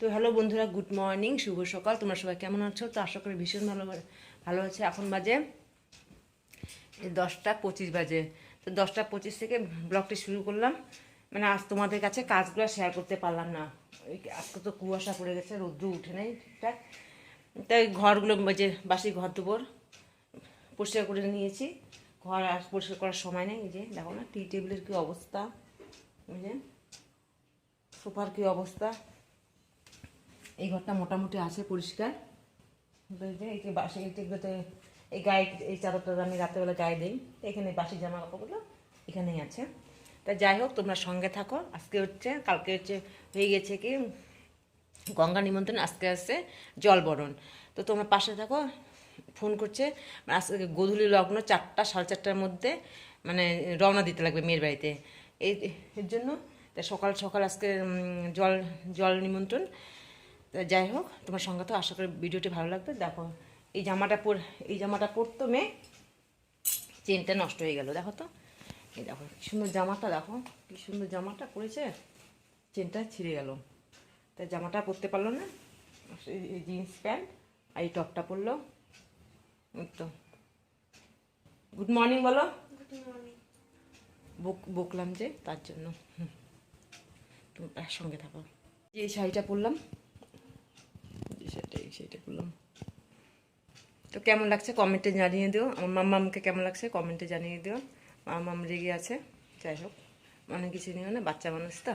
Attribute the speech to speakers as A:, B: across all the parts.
A: তো হ্যালো বন্ধুরা, good morning, শুভ সকাল। তোমরা সবাই কেমন আছো? তো আশা করি ভীষণ ভালো ভালো আছে। এখন বাজে দশটা পঁচিশ বাজে। তো দশটা পঁচিশ থেকে ব্লগটি শুরু করলাম। মানে আজ তোমাদের কাছে কাজগুলো শেয়ার করতে পারলাম না। আজকে তো কুয়াশা পড়ে গেছে, রোদ্দু উঠে নেই ঠিকঠাক। তাই ঘরগুলো যে বাসি ঘর দুপুর পরিষ্কার করে নিয়েছি। ঘর আর পরিষ্কার করার সময় নেই। যে দেখো না টি টেবিলের কী অবস্থা? যে সোফার কী অবস্থা? এই ঘরটা মোটামুটি আছে পরিষ্কার। এই যে বাসি, এই গায়ে, এই চাদরটা আমি রাত্রেবেলা গায়ে দিই। এখানে বাসি জামা কাপড়গুলো এখানেই আছে। তা যাই হোক, তোমরা সঙ্গে থাকো। আজকে হচ্ছে, কালকে হচ্ছে হয়ে গেছে কি, গঙ্গা নিমন্ত্রণ, আজকে আসছে জলবরণ তো তোমরা পাশে থাকো, ফোন করছে। আজকে গধূলি লগ্ন চারটা, সাড়ে চারটার মধ্যে মানে রওনা দিতে লাগবে মেয়ের বাড়িতে। এই, এর জন্য, তা সকাল সকাল আজকে জল জল নিমন্ত্রণ। যাই হোক তোমার সঙ্গে তো আশা করি ভিডিওটি ভালো লাগবে। দেখো এই জামাটা পর এই জামাটা পরতো মেয়ে চেনটা নষ্ট হয়ে গেল দেখো তো। এই দেখো কি সুন্দর জামাটা দেখো কি সুন্দর জামাটা পরেছে চেনটা ছিঁড়ে গেল। তাই জামাটা পরতে পারল না এই- জিন্স প্যান্ট আর এই টপটা পরলো। তো। গুড মর্নিং বলো। বক বকলাম যে তার জন্য। হুম। তুমি তার সঙ্গে থাকো। যে এই শাড়িটা পরলাম পরলাম তো কেমন লাগছে কমেন্টে জানিয়ে দিও। আমার মাম্মামকে কেমন লাগছে কমেন্টে জানিয়ে দিও। মাম্মাম রেগে আছে। যাই হোক, অনেক কিছু নিও না, বাচ্চা মানুষ তো।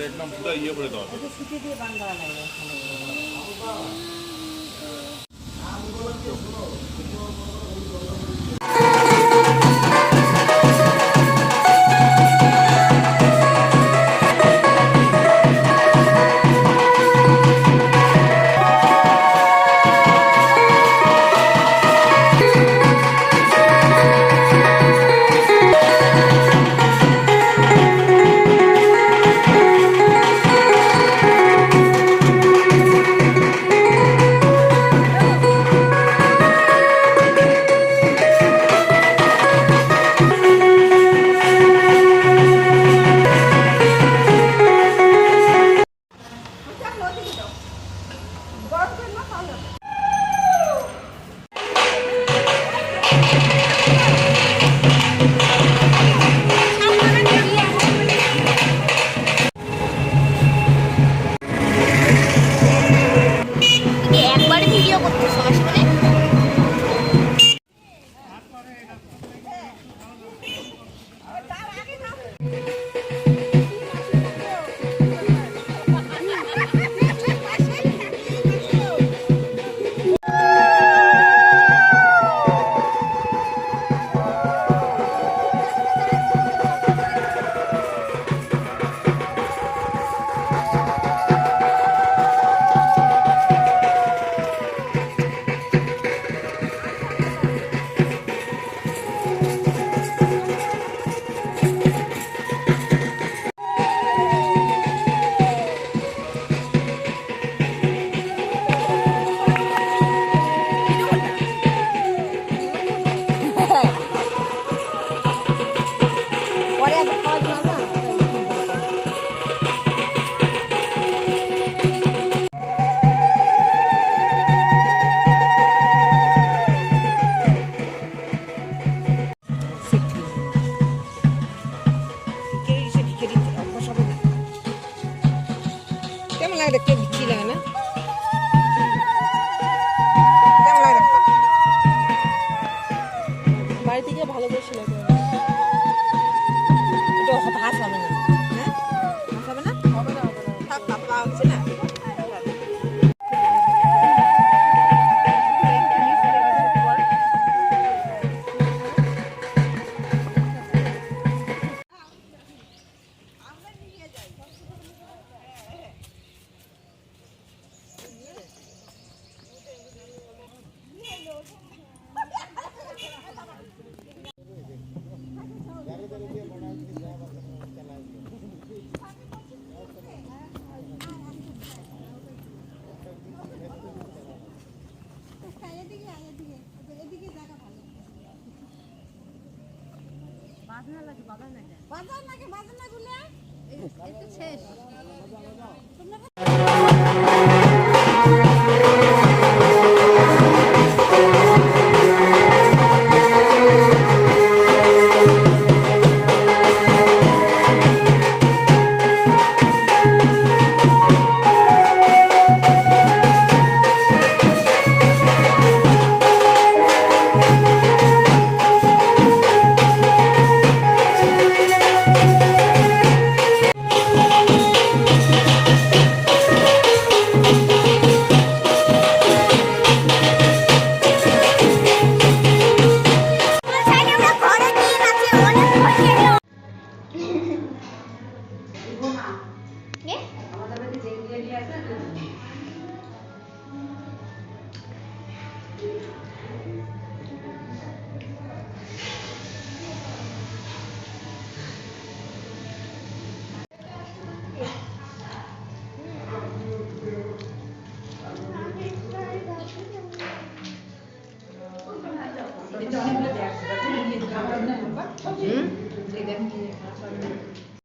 B: একদম পুরো ইয়ে করে দেওয়া
C: তুমি que বাজনা
D: লাগে বাজার লাগে। বাজার লাগে বাজার না
C: গুলে শেষ।
A: कैसे